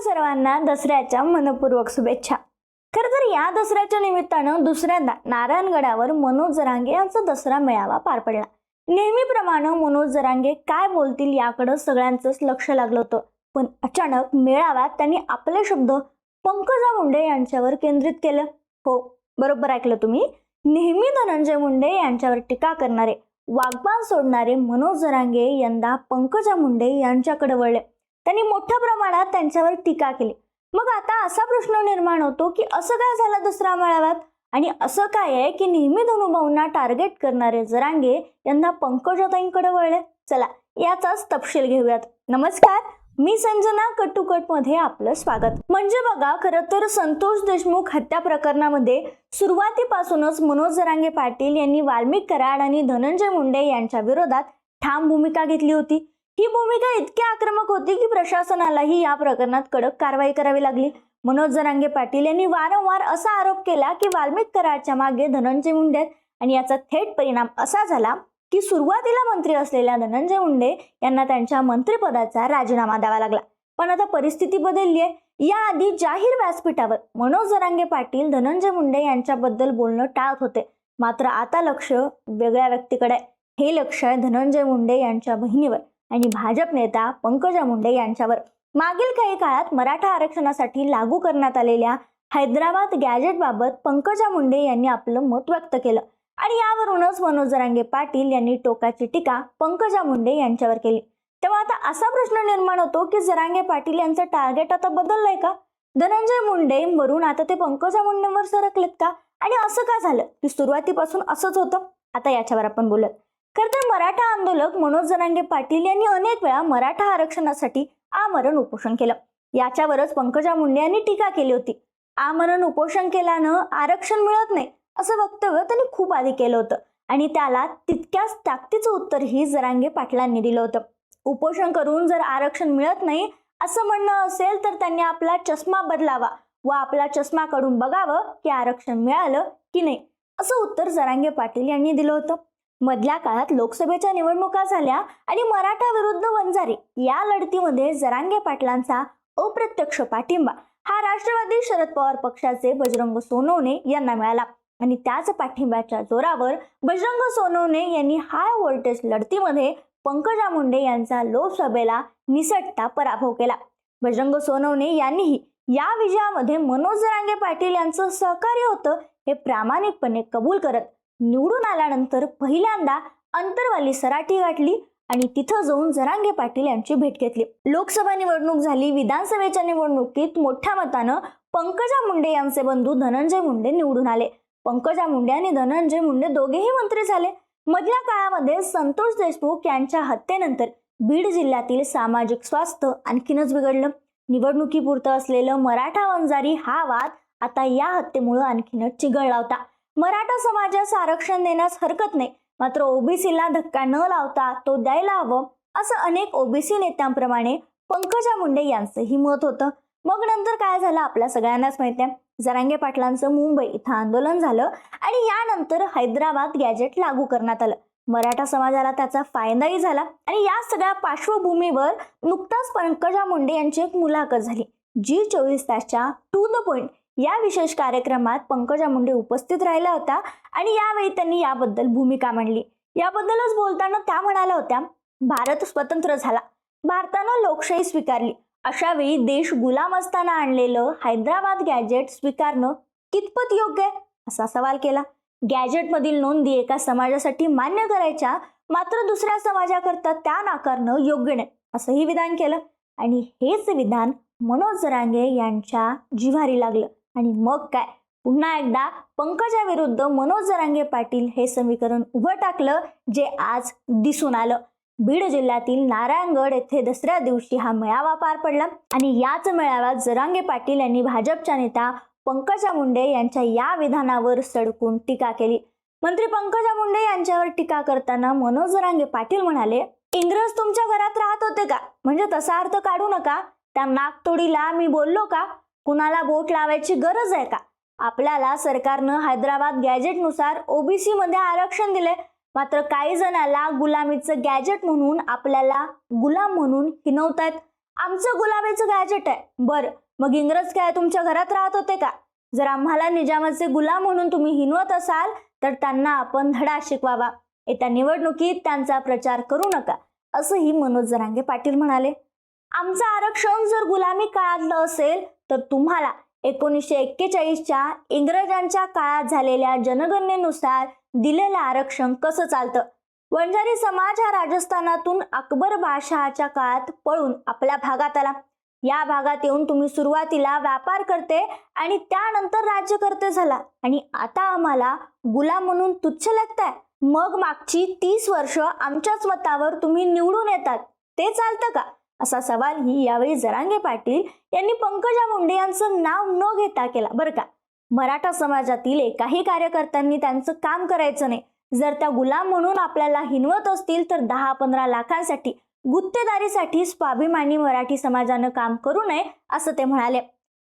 तुम्हा सर्वांना दसऱ्याच्या मनपूर्वक शुभेच्छा. खरं तर या दसऱ्याच्या निमित्तानं दुसऱ्यांदा नारायणगडावर मनोज जरांगे यांचा दसरा मेळावा पार पडला. नेहमीप्रमाणे मनोज जरांगे काय बोलतील याकडं सगळ्यांचंच लक्ष लागलं होतं. पण अचानक मेळाव्यात त्यांनी आपले शब्द पंकजा मुंडे यांच्यावर केंद्रित केलं. हो बरोबर ऐकलं तुम्ही. नेहमी धनंजय मुंडे यांच्यावर टीका करणारे वागबान सोडणारे मनोज जरांगे यंदा पंकजा मुंडे यांच्याकडे वळले. त्यांनी मोठ्या प्रमाणात त्यांच्यावर टीका केली. मग आता असा प्रश्न निर्माण होतो की असं काय झालं दुसऱ्या मेळाव्यात? आणि असं काय आहे की नेहमी धनुभाऊंना टार्गेट करणारे जरांगे यांना पंकजाताईंकडे वळले? चला याचाच तपशील घेऊयात. नमस्कार मी संजना कटुकटमध्ये आपलं स्वागत. म्हणजे बघा खरं तर संतोष देशमुख हत्या प्रकरणामध्ये सुरुवातीपासूनच मनोज जरांगे पाटील यांनी वाल्मिक कराड आणि धनंजय मुंडे यांच्या विरोधात ठाम भूमिका घेतली होती. ही भूमिका इतकी आक्रमक होती की प्रशासनालाही या प्रकरणात कडक कारवाई करावी लागली. मनोज जरांगे पाटील यांनी वारंवार असा आरोप केला की वाल्मिक कराडच्या मागे धनंजय मुंडे आहेत आणि याचा थेट परिणाम असा झाला की सुरुवातीला मंत्री असलेल्या धनंजय मुंडे यांना त्यांच्या मंत्रिपदाचा राजीनामा द्यावा लागला. पण आता परिस्थिती बदलली आहे याआधी जाहीर व्यासपीठावर मनोज जरांगे पाटील धनंजय मुंडे यांच्याबद्दल बोलणं टाळत होते. मात्र आता लक्ष वेगळ्या व्यक्तीकडे हे लक्ष आहे धनंजय मुंडे यांच्या बहिणीवर. आणि भाजप नेता पंकजा मुंडे यांच्यावर मागील काही काळात मराठा आरक्षणासाठी लागू करण्यात आलेल्या हैदराबाद गॅजेटबाबत पंकजा मुंडे यांनी आपलं मत व्यक्त केलं. आणि यावरूनच मनोज जरांगे पाटील यांनी टोकाची टीका पंकजा मुंडे यांच्यावर केली. तेव्हा आता असा प्रश्न निर्माण होतो की जरांगे पाटील यांचं टार्गेट आता बदललंय का? धनंजय मुंडे वरून आता ते पंकजा मुंडेंवर सरकलेत का? आणि असं का झालं? की सुरुवातीपासून असंच होतं? आता याच्यावर आपण बोलत खर तर मराठा आंदोलक मनोज जरांगे पाटील यांनी अनेक वेळा मराठा आरक्षणासाठी आमरण उपोषण केलं. याच्यावरच पंकजा मुंडे यांनी टीका केली होती. आमरण उपोषण केल्यानं आरक्षण मिळत नाही असं वक्तव्य त्यांनी खूप आधी केलं होतं. आणि त्याला तितक्याच ताकदीचं उत्तरही जरांगे पाटलांनी दिलं होतं. उपोषण करून जर आरक्षण मिळत नाही असं म्हणणं असेल तर त्यांनी आपला चष्मा बदलावा व आपला चष्मा काढून बघावं की आरक्षण मिळालं की नाही असं उत्तर जरांगे पाटील यांनी दिलं होतं. मधल्या काळात लोकसभेच्या निवडणुका झाल्या आणि मराठा विरुद्ध वंजारी या लढतीमध्ये जरांगे पाटलांचा अप्रत्यक्ष पाठिंबा. हा राष्ट्रवादी शरद पवार पक्षाचे बजरंग सोनवणे यांना मिळाला. आणि त्याच पाठिंब्याच्या जोरावर बजरंग सोनवणे यांनी हाय व्होल्टेज लढतीमध्ये पंकजा मुंडे यांचा लोकसभेला निसटता पराभव केला. बजरंग सोनवणे यांनीही या विजयामध्ये मनोज जरांगे पाटील यांचं सहकार्य होतं हे प्रामाणिकपणे कबूल करत निवडून आल्यानंतर पहिल्यांदा अंतरवाली सराठी गाठली आणि तिथं जाऊन जरांगे पाटील यांची भेट घेतली. लोकसभा निवडणूक झाली. विधानसभेच्या निवडणुकीत मोठ्या मतानं पंकजा मुंडे यांचे बंधू धनंजय मुंडे निवडून आले. पंकजा मुंडे आणि धनंजय मुंडे दोघेही मंत्री झाले. मधल्या काळामध्ये संतोष देशमुख यांच्या हत्येनंतर बीड जिल्ह्यातील सामाजिक स्वास्थ्य आणखीनच बिघडलं. निवडणुकीपुरतं असलेलं मराठा वंजारी हा वाद आता या हत्येमुळं आणखीनच चिघळला होता. मराठा समाजास आरक्षण देण्यास हरकत नाही. मात्र ओबीसीला धक्का न लावता तो द्यायला हवं असं अनेक ओबीसी नेत्यांप्रमाणे पंकजा मुंडे यांचंही मत होतं. मग नंतर काय झालं आपल्या सगळ्यांनाच माहिती आहे जरांगे पाटलांचं मुंबई इथं आंदोलन झालं आणि यानंतर हैदराबाद गॅजेट लागू करण्यात आलं. मराठा समाजाला त्याचा फायदाही झाला आणि या सगळ्या पार्श्वभूमीवर नुकताच पंकजा मुंडे यांची एक मुलाखत झाली जी चोवीस तासच्या टू द पॉइंट या विशेष कार्यक्रमात पंकजा मुंडे उपस्थित राहिल्या होत्या आणि यावेळी त्यांनी याबद्दल भूमिका मांडली. याबद्दलच बोलताना त्या म्हणाल्या होत्या भारत स्वतंत्र झाला. भारतानं लोकशाही स्वीकारली. अशा वेळी देश गुलाम असताना आणलेलं हैदराबाद गॅजेट स्वीकारणं कितपत योग्य आहे? असा सवाल केला. गॅजेटमधील नोंदी एका समाजासाठी मान्य करायच्या मात्र दुसऱ्या समाजाकरता त्या नाकारणं योग्य नाही असंही विधान केलं. आणि हेच विधान मनोज जरांगे यांच्या जिव्हारी लागलं. आणि मग काय? पुन्हा एकदा पंकजा विरुद्ध मनोज जरांगे पाटील हे समीकरण उभं टाकलं जे आज दिसून आलं. बीड जिल्ह्यातील नारायणगड येथे दसऱ्या दिवशी हा मेळावा पार पडला आणि याच मेळाव्यात जरांगे पाटील यांनी भाजपच्या नेता पंकजा मुंडे यांच्या या विधानावर सडकून टीका केली. मंत्री पंकजा मुंडे यांच्यावर टीका करताना मनोज जरांगे पाटील म्हणाले इंग्रज तुमच्या घरात राहत होते का? म्हणजे तसा अर्थ काढू नका. त्या नागतोडीला मी बोललो का? कुणाला बोट लावायची गरज आहे का? आपल्याला सरकारनं हैदराबाद गॅजेटनुसार ओबीसी मध्ये आरक्षण दिले मात्र काही जणाला गुलामीचं गॅजेट म्हणून आपल्याला गुलाम म्हणून हिनवतायत. आमचं गुलाबीचं गॅजेट आहे. बरं मग इंग्रज काय तुमच्या घरात राहत होते का? जर आम्हाला निजामाचे गुलाम म्हणून तुम्ही हिनवत असाल तर त्यांना आपण धडा शिकवावा. येत्या निवडणुकीत त्यांचा प्रचार करू नका असंही मनोज जरांगे पाटील म्हणाले. आमचं आरक्षण जर गुलामी काळातलं असेल तर तुम्हाला एकोणीसशे एक्केचाळीसच्या इंग्रजांच्या काळात झालेल्या जनगणनेनुसार दिलेलं आरक्षण कसं चालतं? वंजारी समाज हा राजस्थानातून अकबर बादशहाच्या काळात पळून आपल्या भागात आला. या भागात येऊन तुम्ही सुरुवातीला व्यापार करते आणि त्यानंतर राज्यकर्ते झाला. आणि आता आम्हाला गुलाम म्हणून तुच्छ लागताय. मग मागची तीस वर्ष आमच्याच मतावर तुम्ही निवडून येतात. ते चालतं का? असा सवालही यावेळी जरांगे पाटील यांनी पंकजा मुंडे यांचं नाव न घेता केला. बरं का? मराठा समाजातील एकाही कार्यकर्त्यांनी त्यांचं काम करायचं नाही. जर त्या गुलाम म्हणून आपल्याला हिनवत असतील तर दहा पंधरा लाखांसाठी गुत्तेदारीसाठी स्वाभिमानी मराठी समाजानं काम करू नये असं ते म्हणाले.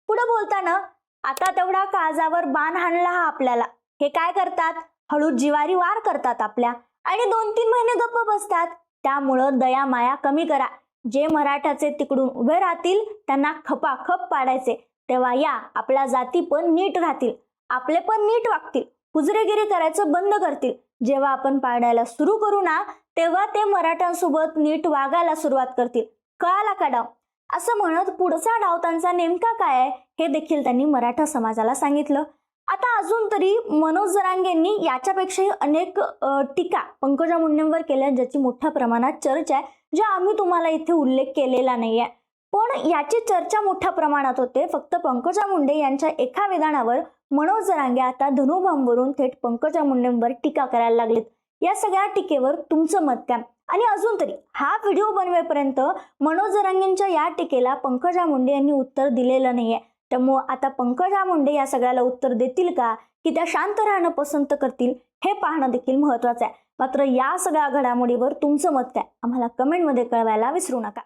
पुढे बोलताना आता तेवढा काळजावर बाण हाणला हा आपल्याला. हे काय करतात? हळू जिवारी वार करतात आपल्या. आणि दोन तीन महिने गप्प बसतात. त्यामुळं दया माया कमी करा. जे मराठाचे तिकडून उभे राहतील त्यांना खपाखप पाडायचे. तेव्हा या आपल्या जाती पण नीट राहतील. आपले पण नीट वागतील. हुजरेगिरी करायचं बंद करतील. जेव्हा आपण पाडायला सुरू करू ना तेव्हा ते मराठ्यांसोबत नीट वागायला सुरुवात करतील. कळाला का डाव असं म्हणत पुढचा डाव त्यांचा नेमका काय आहे हे देखील त्यांनी मराठा समाजाला सांगितलं. आता अजून तरी मनोज जरांगेंनी याच्यापेक्षाही अनेक टीका पंकजा मुंडेंवर केल्या ज्याची मोठ्या प्रमाणात चर्चा आहे ज्या आम्ही तुम्हाला इथे उल्लेख केलेला नाही आहे पण याची चर्चा मोठ्या प्रमाणात होते. फक्त पंकजा मुंडे यांच्या एका विधानावर मनोज जरांगे आता धनुभांवरून थेट पंकजा मुंडेंवर टीका करायला लागलेत. या सगळ्या टीकेवर तुमचं मत काय? आणि अजून तरी हा व्हिडिओ बनवेपर्यंत मनोज जरांगेंच्या या टीकेला पंकजा मुंडे यांनी उत्तर दिलेलं नाहीये. त्यामुळं आता पंकजा मुंडे या सगळ्याला उत्तर देतील का? की त्या शांत राहणं पसंत करतील? हे पाहणं देखील महत्वाचं आहे. मात्र या सगळ्या घडामोडीवर तुमचं मत काय? आम्हाला कमेंटमध्ये कळवायला विसरू नका.